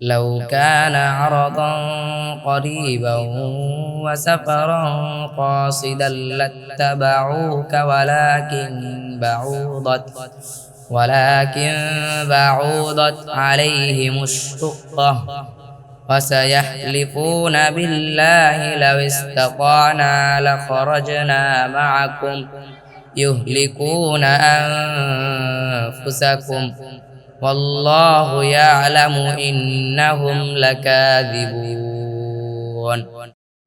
لو كان عرضا قريبا وسفرا قاصدا لاتبعوك ولكن بعوضت ولكن بعوضت عليهم الشقة. وسيحلفون بالله لو استطعنا لخرجنا معكم يهلكون أنفسكم. والله يعلم إنهم لكاذبون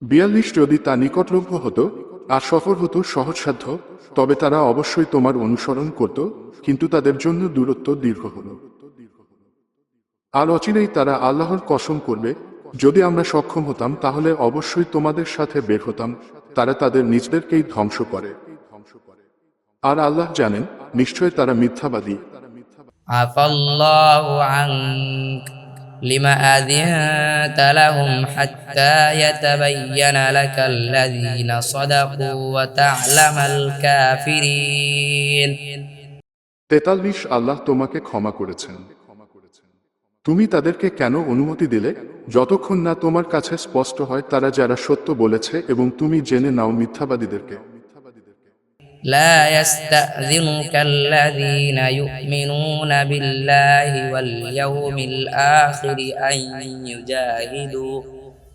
বিয়াল্লিশ যদি তা নিকটলভ্য হতো আর সফর হতো সহজসাধ্য তবে তারা অবশ্যই তোমার অনুসরণ করত কিন্তু তাদের জন্য দূরত্ব দীর্ঘ হল আর অচিরেই তারা আল্লাহর কসম করবে যদি আমরা সক্ষম হতাম তাহলে অবশ্যই তোমাদের সাথে বের হতাম তারা তাদের নিজদেরকেই ধ্বংস করে আর আল্লাহ জানেন নিশ্চয় তারা মিথ্যাবাদী عفى الله عنك لما أذنت لهم حتى يتبين لك الذين صدقوا وتعلم الكافرين তেতাল্লিশ আল্লাহ তোমাকে ক্ষমা করেছেন তুমি তাদেরকে কেন অনুমতি দিলে যতক্ষণ না তোমার কাছে স্পষ্ট হয় তারা যারা সত্য বলেছে এবং তুমি জেনে নাও মিথ্যাবাদীদেরকে لا يستأذنك الذين يؤمنون بالله واليوم الآخر أن يجاهدوا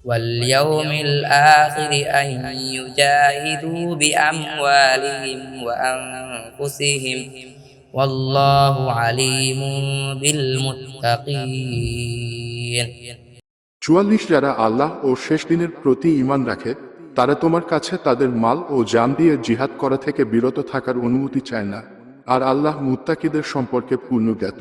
واليوم الآخر أن يجاهدوا بأموالهم وأنفسهم والله عليم بالمتقين চুয়াল্লিশ যারা আল্লাহ ও শেষ দিনের প্রতি ঈমান রাখে তারা তোমার কাছে তাদের মাল ও জান দিয়ে জিহাদ করা থেকে বিরত থাকার অনুমতি চায় না। আর আল্লাহ মুত্তাকিদের সম্পর্কে পূর্ণ জ্ঞাত।